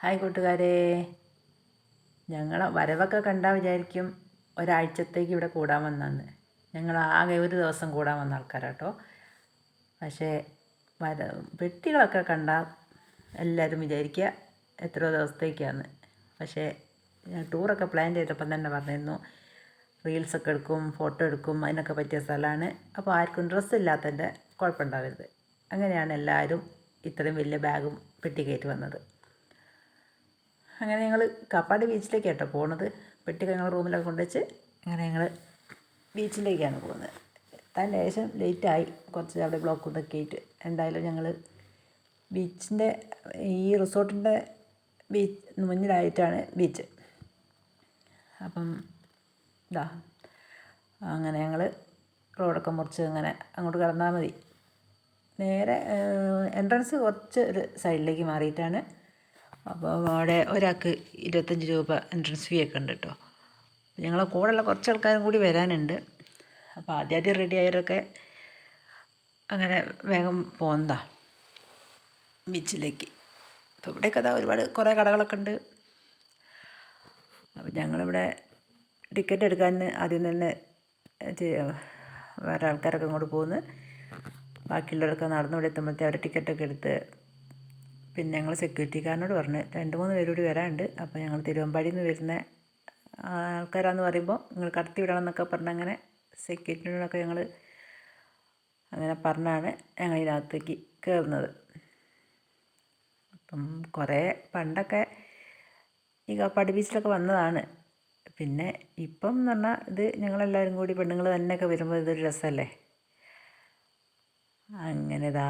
Hi കൂട്ടുകാരെ. ഞങ്ങൾ വരവൊക്കെ കണ്ടാൽ വിചാരിക്കും ഒരാഴ്ചത്തേക്ക് ഇവിടെ കൂടാൻ വന്നാന്ന് ഞങ്ങൾ ആകെ ഒരു ദിവസം കൂടാൻ വന്ന ആൾക്കാരാട്ടോ. പക്ഷേ വര പെട്ടികളൊക്കെ കണ്ടാൽ എല്ലാവരും വിചാരിക്കുക എത്രയോ ദിവസത്തേക്കാന്ന്. പക്ഷേ ഞാൻ ടൂറൊക്കെ പ്ലാൻ ചെയ്തപ്പം തന്നെ പറഞ്ഞിരുന്നു റീൽസൊക്കെ എടുക്കും ഫോട്ടോ എടുക്കും അതിനൊക്കെ പറ്റിയ സ്ഥലമാണ്. അപ്പോൾ ആർക്കും ഡ്രസ്സ് ഇല്ലാത്തതിന്റെ കുഴപ്പമുണ്ടാവരുത്. അങ്ങനെയാണ് എല്ലാവരും ഇത്രയും വലിയ ബാഗും പെട്ടി കയറ്റി വന്നത്. അങ്ങനെ ഞങ്ങൾ കാപ്പാട് ബീച്ചിലേക്ക് കേട്ടോ പോണത്. പെട്ടിയൊക്കെ ഞങ്ങൾ റൂമിലൊക്കെ കൊണ്ടുവച്ച് അങ്ങനെ ഞങ്ങൾ ബീച്ചിലേക്കാണ് പോകുന്നത് എത്താൻ ലേശം ലേറ്റായി. കുറച്ച് അവിടെ ബ്ലോക്ക് ഇതൊക്കെ ആയിട്ട്. എന്തായാലും ഞങ്ങൾ ബീച്ചിന്റെ ഈ റിസോർട്ടിന്റെ ബീച്ച് മുന്നിലായിട്ടാണ് ബീച്ച്. അപ്പം ഇതാ അങ്ങനെ ഞങ്ങൾ റോഡൊക്കെ മുറിച്ച് അങ്ങനെ അങ്ങോട്ട് കടന്നാൽ മതി. നേരെ എൻട്രൻസ് കുറച്ച് ഒരു സൈഡിലേക്ക് മാറിയിട്ടാണ് അപ്പോൾ അവിടെ ഒരാൾക്ക് ഇരുപത്തഞ്ച് രൂപ എൻട്രൻസ് ഫീ ഒക്കെ ഉണ്ട് കേട്ടോ ഞങ്ങളെ കൂടെയുള്ള കുറച്ച് ആൾക്കാരും കൂടി വരാനുണ്ട്. അപ്പോൾ ആദ്യം റെഡി ആയവരൊക്കെ അങ്ങനെ വേഗം പോകുന്നതാ ബീച്ചിലേക്ക്. അപ്പോൾ ഇവിടെയൊക്കെ അതാ ഒരുപാട് കുറേ കടകളൊക്കെ ഉണ്ട്. അപ്പോൾ ഞങ്ങളിവിടെ ടിക്കറ്റ് എടുക്കാൻ ആദ്യം തന്നെ വേറെ ആൾക്കാരൊക്കെ ഇങ്ങോട്ട് പോകുന്നു ബാക്കിയുള്ളവരൊക്കെ നടന്നു എത്തുമ്പോഴത്തേ അവർ ടിക്കറ്റൊക്കെ എടുത്ത് പിന്നെ ഞങ്ങൾ സെക്യൂരിറ്റിക്കാരനോട് പറഞ്ഞു രണ്ട് മൂന്ന് പേരോട് വരാനുണ്ട്. അപ്പോൾ ഞങ്ങൾ തിരുവമ്പാടിയിൽ നിന്ന് വരുന്ന ആൾക്കാരാന്ന് പറയുമ്പോൾ നിങ്ങൾ കടത്തി വിടണം എന്നൊക്കെ പറഞ്ഞ് അങ്ങനെ സെക്യൂരിറ്റിനോടൊക്കെ ഞങ്ങൾ അങ്ങനെ പറഞ്ഞാണ് ഞങ്ങൾ ഇതിനകത്തേക്ക് കയറുന്നത് അപ്പം കുറേ പണ്ടൊക്കെ ഈ കാപ്പാട് ബീച്ചിലൊക്കെ വന്നതാണ്. പിന്നെ ഇപ്പം എന്ന് പറഞ്ഞാൽ ഇത് ഞങ്ങളെല്ലാവരും കൂടി പെണ്ണുങ്ങൾ തന്നെയൊക്കെ വരുമ്പോൾ ഇതൊരു രസമല്ലേ അങ്ങനെ ഇതാ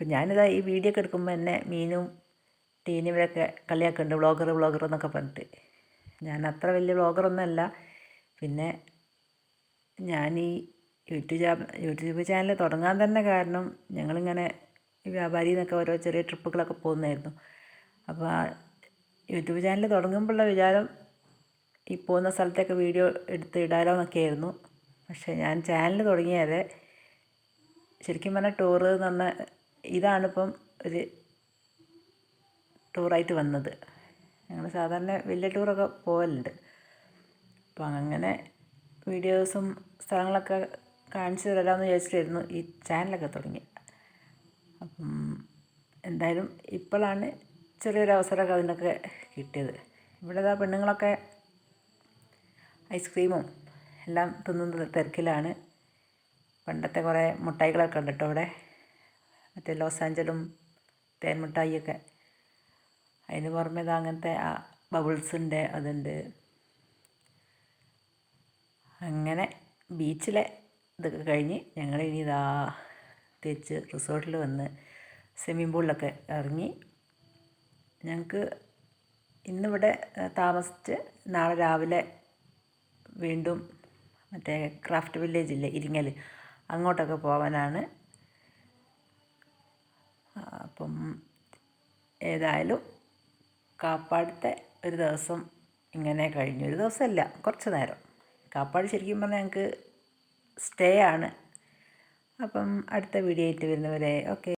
അപ്പം ഞാനിതാ ഈ വീഡിയോ ഒക്കെ എടുക്കുമ്പോൾ എന്നെ മീനും ടീനും ഇവരൊക്കെ കളിയാക്കുന്നുണ്ട് വ്ളോഗർ വ്ളോഗർ എന്നൊക്കെ പറഞ്ഞിട്ട്. ഞാൻ അത്ര വലിയ വ്ളോഗറൊന്നുമല്ല പിന്നെ ഞാൻ ഈ യൂട്യൂബ് യൂട്യൂബ് ചാനൽ തുടങ്ങാൻ തന്നെ കാരണം ഞങ്ങളിങ്ങനെ വ്യാപാരി എന്നൊക്കെ ഓരോ ചെറിയ ട്രിപ്പുകളൊക്കെ പോകുന്നതായിരുന്നു. അപ്പോൾ ആ യൂട്യൂബ് ചാനൽ തുടങ്ങുമ്പോഴുള്ള വിചാരം ഈ പോകുന്ന സ്ഥലത്തൊക്കെ വീഡിയോ എടുത്ത് ഇടാലോ എന്നൊക്കെ ആയിരുന്നു. പക്ഷേ ഞാൻ ചാനൽ തുടങ്ങിയാൽ ശരിക്കും പറഞ്ഞാൽ ടൂറ് എന്ന് ഇതാണിപ്പം ഒരു ടൂറായിട്ട് വന്നത്. ഞങ്ങൾ സാധാരണ വലിയ ടൂറൊക്കെ പോകലുണ്ട് അപ്പം അങ്ങനെ വീഡിയോസും സ്ഥലങ്ങളൊക്കെ കാണിച്ചു തരാമെന്ന് വിചാരിച്ചിട്ടായിരുന്നു ഈ ചാനലൊക്കെ തുടങ്ങി അപ്പം എന്തായാലും ഇപ്പോഴാണ് ചെറിയൊരു അവസരമൊക്കെ അതിനൊക്കെ കിട്ടിയത്. ഇവിടെ ആ പെണ്ണുങ്ങളൊക്കെ ഐസ്ക്രീമും എല്ലാം തിന്നുന്ന തിരക്കിലാണ്. പണ്ടത്തെ കുറേ മുട്ടായികളൊക്കെ ഉണ്ട് കേട്ടോ ഇവിടെ? മറ്റേ ലോസ് ആഞ്ചലും തേൻമുട്ടായിയൊക്കെ അതിന് പുറമെ ഇത് അങ്ങനത്തെ ആ ബബിൾസ് ഉണ്ട് അതുണ്ട്. അങ്ങനെ ബീച്ചിലെ ഇതൊക്കെ കഴിഞ്ഞ് ഞങ്ങൾ ഇനി ഇതാ തിരിച്ച് റിസോർട്ടിൽ വന്ന് സ്വിമ്മിംഗ് പൂളിലൊക്കെ ഇറങ്ങി. ഞങ്ങൾക്ക് ഇന്നിവിടെ താമസിച്ച് നാളെ രാവിലെ വീണ്ടും മറ്റേ ക്രാഫ്റ്റ് വില്ലേജ് ഇല്ലേ ഇരിങ്ങൽ അങ്ങോട്ടൊക്കെ പോകാനാണ് അപ്പം ഏതായാലും കാപ്പാടത്തെ ഒരു ദിവസം ഇങ്ങനെ കഴിഞ്ഞു. ഒരു ദിവസമല്ല കുറച്ച് നേരം. കാപ്പാട് ശരിക്കും പറഞ്ഞാൽ ഞങ്ങൾക്ക് സ്റ്റേ ആണ്. അപ്പം അടുത്ത വീഡിയോ ആയിട്ട് വരുന്നവരെ ഓക്കെ.